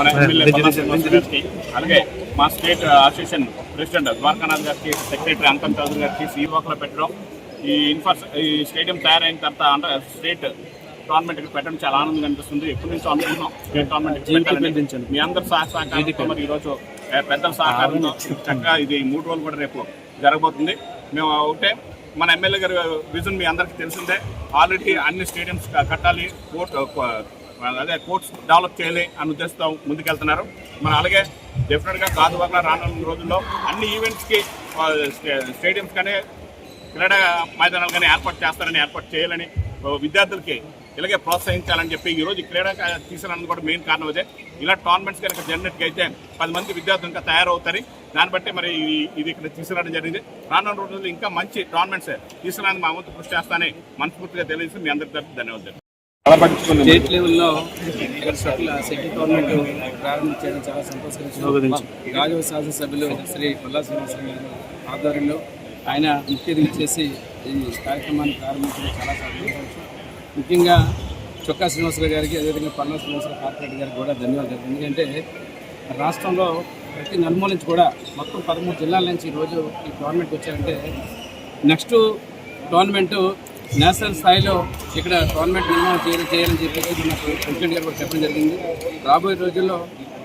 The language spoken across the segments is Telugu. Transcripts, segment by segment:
మన ఎమ్మెల్యే అలాగే మా స్టేట్ అసోసియేషన్ ప్రెసిడెంట్ ద్వారకానాథ్ గారికి సెక్రటరీ అంకం చౌదరి గారికి సీఓకలో పెట్టడం. ఈ ఇన్ఫ్రాస్ ఈ స్టేడియం తయారైన తర్వాత అంటే స్టేట్ టోర్నమెంట్ పెట్టడం చాలా ఆనందంగా అనిపిస్తుంది. ఎప్పటి నుంచో అనుకుంటున్నాం స్టేట్ టోర్నమెంట్. మీ అందరి సహ సహకారంతో మరి ఈరోజు పెద్దల సహకారంతో చక్కగా ఇది మూడు రోజులు కూడా రేపు జరగబోతుంది. మేము ఒకటే మన ఎమ్మెల్యే గారి విజన్ మీ అందరికీ తెలిసిందే. ఆల్రెడీ అన్ని స్టేడియంస్ కట్టాలి. కోర్ట్ అదే కోర్ట్స్ డెవలప్ చేయాలి అని ఉద్దేశంతో ముందుకెళ్తున్నారు. మన అలాగే డెఫినెట్గా కాదు వల్ల రానున్న రోజుల్లో అన్ని ఈవెంట్స్కి స్టేడియంస్ కానీ క్రీడా మైదానాలు కానీ ఏర్పాటు చేస్తారని ఏర్పాటు చేయాలని విద్యార్థులకి ఇలాగే ప్రోత్సహించాలని చెప్పి ఈ రోజు క్రీడా తీసుకురావడానికి కూడా మెయిన్ కారణం అదే. ఇలా టోర్నమెంట్స్ కనుక జరిగినట్టుగా అయితే పది మంది విద్యార్థులు ఇంకా తయారవుతారు. దాన్ని బట్టి మరి ఇది ఇక్కడ తీసుకురావడం జరిగింది. రానున్న రోజుల్లో ఇంకా మంచి టోర్నమెంట్స్ తీసుకురావడానికి మా వంతు కృషి చేస్తానని మనస్ఫూర్తిగా తెలియజేసి మీ అందరి తరఫు ధన్యవాదాలు. స్టేట్ లెవెల్లో ఇక్కడ సెటిల్ టోర్నమెంట్ ప్రారంభించడం చాలా సంతోషకరం రాజవ శాసనసభ్యులు శ్రీ పల్లా శ్రీనివాసరావు గారు ఆధ్వర్యంలో ఆయన ముఖ్య అతిథి చేసి ఈ కార్యక్రమాన్ని ప్రారంభించడం చాలా సంతోషం ముఖ్యంగా చొక్కా శ్రీనివాసరావు గారికి అదేవిధంగా పల్లా శ్రీనివాసరావు కార్పొరేట్ గారికి కూడా ధన్యవాదాలు ఎందుకంటే రాష్ట్రంలో ప్రతి నలుమూల నుంచి కూడా మొత్తం పదమూడు జిల్లాల నుంచి ఈరోజు ఈ టోర్నమెంట్కి వచ్చారంటే నెక్స్ట్ టోర్నమెంట్ నేషనల్ స్థాయిలో ఇక్కడ టోర్నమెంట్ నిర్మాణం చేయాలి చేయాలని చెప్పేసి మన ప్రెసిడెంట్ గారు కూడా చెప్పడం జరిగింది. రాబోయే రోజుల్లో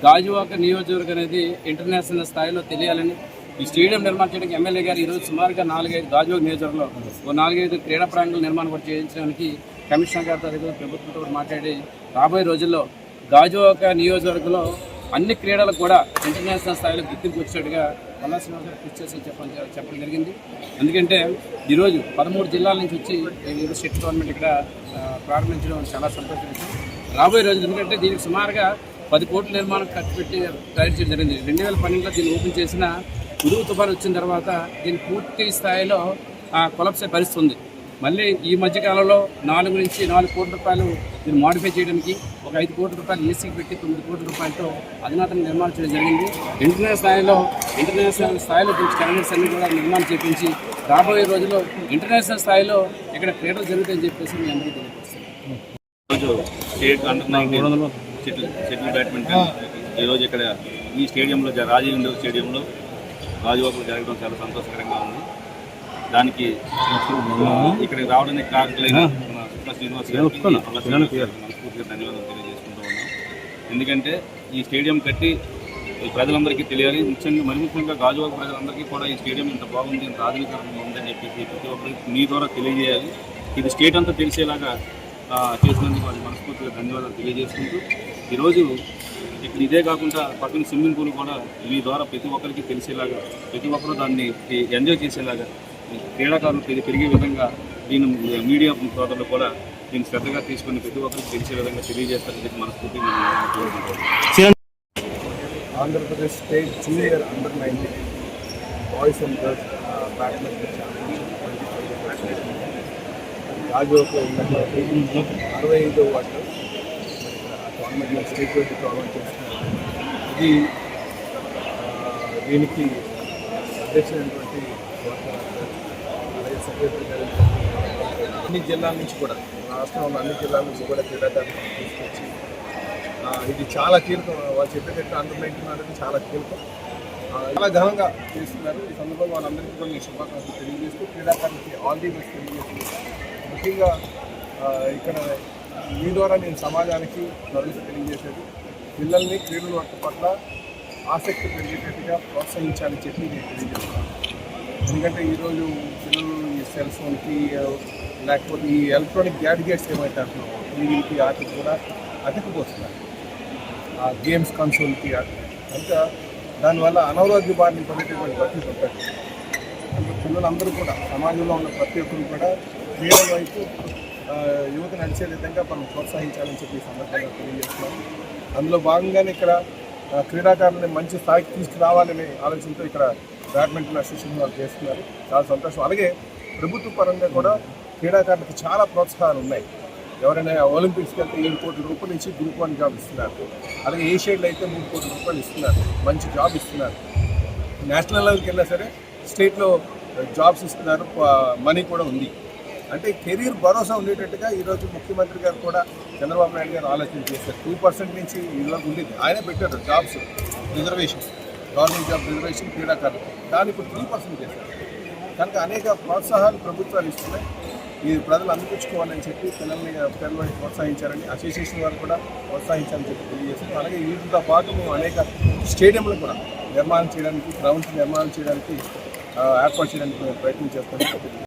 గాజువాక నియోజకవర్గం అనేది ఇంటర్నేషనల్ స్థాయిలో తెలియాలని ఈ స్టేడియం నిర్మాణం చేయడానికి ఎమ్మెల్యే గారు ఈరోజు సుమారుగా నాలుగైదు గాజువాక నియోజకవర్గంలో ఓ నాలుగైదు క్రీడా ప్రాంగణాల నిర్మాణం కూడా చేయించడానికి కమిషనర్ గారితో దగ్గర ప్రభుత్వంతో మాట్లాడి రాబోయే రోజుల్లో గాజువాక నియోజకవర్గంలో అన్ని క్రీడలకు కూడా ఇంటర్నేషనల్ స్థాయిలో గుర్తింపు వచ్చేట్టుగా పల్లా శ్రీనివాస్ గారు కృషి చేసి చెప్పడం చెప్పడం జరిగింది. ఎందుకంటే ఈరోజు పదమూడు జిల్లాల నుంచి వచ్చి ఈరోజు స్టేట్ గవర్నమెంట్ ఇక్కడ ప్రారంభించడం చాలా సంతోషించింది రాబోయే రోజులు ఎందుకంటే దీనికి సుమారుగా పది కోట్ల నిర్మాణం ఖర్చు పెట్టి తయారు చేయడం జరిగింది. రెండు వేల పన్నెండులో దీన్ని ఓపెన్ చేసిన ఉరుగు తుఫాను వచ్చిన తర్వాత దీన్ని పూర్తి స్థాయిలో ఆ అయ్యే పరిస్థితి ఉంది మళ్ళీ ఈ మధ్య కాలంలో నాలుగు నుంచి నాలుగు కోట్ల రూపాయలు దీన్ని మాడిఫై చేయడానికి ఒక ఐదు కోట్ల రూపాయలు ఏసీకి పెట్టి తొమ్మిది కోట్ల రూపాయలతో అధునాతన నిర్మాణం చేయడం జరిగింది. ఇంటర్నేషనల్ స్థాయిలో ఇంటర్నేషనల్ స్థాయిలో దీనికి స్టాండర్డ్స్ అన్ని కూడా నిర్మాణం చేపించి రాబోయే రోజుల్లో ఇంటర్నేషనల్ స్థాయిలో ఇక్కడ క్రీడలు జరుగుతాయని చెప్పేసి మీ అందరికీ తెలియజేస్తాను బ్యాడ్మింటన్. ఈరోజు ఇక్కడ ఈ స్టేడియంలో రాజీవ్ ఇండోర్ స్టేడియంలో రాజువాకులు జరగడం చాలా సంతోషకరంగా ఉంది. దానికి ఇక్కడికి రావడానికి కారకులైన మన సుష్మా శ్రీనివాస్ మనస్ఫూర్తిగా ధన్యవాదాలు తెలియజేసుకుంటూ ఉన్నాం. ఎందుకంటే ఈ స్టేడియం కట్టి ప్రజలందరికీ తెలియాలి. ముఖ్యంగా మరి ముఖ్యంగా గాజువాక ప్రజలందరికీ కూడా ఈ స్టేడియం ఇంత బాగుంది ఇంత ఆధునికరంగా ఉందని చెప్పేసి ప్రతి ఒక్కరికి మీ ద్వారా తెలియజేయాలి. ఇది స్టేట్ అంతా తెలిసేలాగా చేసినందుకు వారికి మనస్ఫూర్తిగా ధన్యవాదాలు తెలియజేసుకుంటూ ఈరోజు ఇక్కడ ఇదే కాకుండా పక్కన స్విమ్మింగ్ పూల్ కూడా మీ ద్వారా ప్రతి ఒక్కరికి తెలిసేలాగా ప్రతి ఒక్కరూ దాన్ని ఎంజాయ్ చేసేలాగా క్రీడాకారులు పెరిగే విధంగా దీని మీడియా సోదరులు కూడా దీన్ని శ్రద్ధగా తీసుకుని ప్రతి ఒక్కరికి తెలిసే విధంగా తెలియజేస్తారని చెప్పి మనస్ఫూర్తిగా నేను Andhra Pradesh state junior under nineteen boys and girls badminton championship. అరవై ఐదో వాటర్ టోర్నమెంట్లో స్టేట్ వైపు టోర్నమెంట్ చేస్తున్నారు. ఇది దీనికి అధ్యక్షుడైనటువంటి వైఎస్ సెక్రటరీ గారు అన్ని జిల్లాల నుంచి కూడా రాష్ట్రంలో అన్ని జిల్లాల నుంచి కూడా క్రీడాకారులు తీసుకొచ్చి ఇది చాలా కీలకం. వాళ్ళు చెప్పేటట్టు అండర్ నైన్టీన్ అనేది చాలా కీలకం. చాలా ఘనంగా చేస్తున్నారు. ఈ సందర్భంగా వాళ్ళందరికీ కూడా నేను శుభాకాంక్షలు తెలియజేస్తూ క్రీడాకారులకి ఆల్ ది బెస్ట్ తెలియజేస్తూ ముఖ్యంగా ఇక్కడ మీ ద్వారా నేను సమాజానికి నలుగురు తెలియజేసేది పిల్లల్ని క్రీడల పట్ల ఆసక్తి పెరిగేటట్టుగా ప్రోత్సహించాలని చెప్పి నేను తెలియజేస్తున్నాను. ఎందుకంటే ఈరోజు పిల్లలు ఈ సెల్ ఫోన్కి లేకపోతే ఈ ఎలక్ట్రానిక్ గ్యాడ్గెట్స్ ఏమైతే అంటున్నామో టీవీకి వాటికి కూడా అతికిపోతున్నారు. ఆ గేమ్స్ కన్సోల్కి కనుక దానివల్ల అనారోగ్య బారిన పడేటటువంటి ప్రతి ఒక్కటి అంటే పిల్లలందరూ కూడా సమాజంలో ఉన్న ప్రతి ఒక్కరు కూడా క్రీడల వైపు యువత నడిచే విధంగా మనం ప్రోత్సహించాలని చెప్పి సందర్భంగా తెలియజేస్తున్నాం అందులో భాగంగానే ఇక్కడ క్రీడాకారులని మంచి స్థాయికి తీసుకురావాలనే ఆలోచనతో ఇక్కడ బ్యాడ్మింటన్ అసోసియేషన్ వాళ్ళు చేస్తున్నారు. చాలా సంతోషం. అలాగే ప్రభుత్వ పరంగా కూడా క్రీడాకారులకు చాలా ప్రోత్సాహాలు ఉన్నాయి. ఎవరైనా ఒలింపిక్స్కి వెళ్తే ఏడు కోట్ల రూపాయలు ఇచ్చి గ్రూప్ వన్ జాబ్ ఇస్తున్నారు. అలాగే ఏషియాలో అయితే మూడు కోట్ల రూపాయలు ఇస్తున్నారు. మంచి జాబ్ ఇస్తున్నారు. నేషనల్ లెవెల్కి వెళ్ళినా సరే స్టేట్లో జాబ్స్ ఇస్తున్నారు. మనీ కూడా ఉంది. అంటే కెరీర్ భరోసా ఉండేటట్టుగా ఈరోజు ముఖ్యమంత్రి గారు కూడా చంద్రబాబు నాయుడు గారు ఆలోచన చేశారు. టూ పర్సెంట్ నుంచి ఇలా ఉండేది. ఆయనే పెట్టారు jobs reservation government job reservation క్రీడాకారులు. దాన్ని ఇప్పుడు త్రీ పర్సెంట్ చేశారు. కనుక అనేక ప్రోత్సాహాలు ప్రభుత్వాలు ఇస్తున్నాయి. ఇది ప్రజలు అందిపించుకోవాలని చెప్పి పిల్లల్ని పిల్లల్ని ప్రోత్సహించారని అసోసియేషన్ వారు కూడా ప్రోత్సహించాలని చెప్పి తెలియజేశారు అలాగే వీటితో పాటు మేము అనేక స్టేడియంలు కూడా నిర్మాణం చేయడానికి గ్రౌండ్స్ నిర్మాణం చేయడానికి ఏర్పాటు చేయడానికి ప్రయత్నం చేస్తాం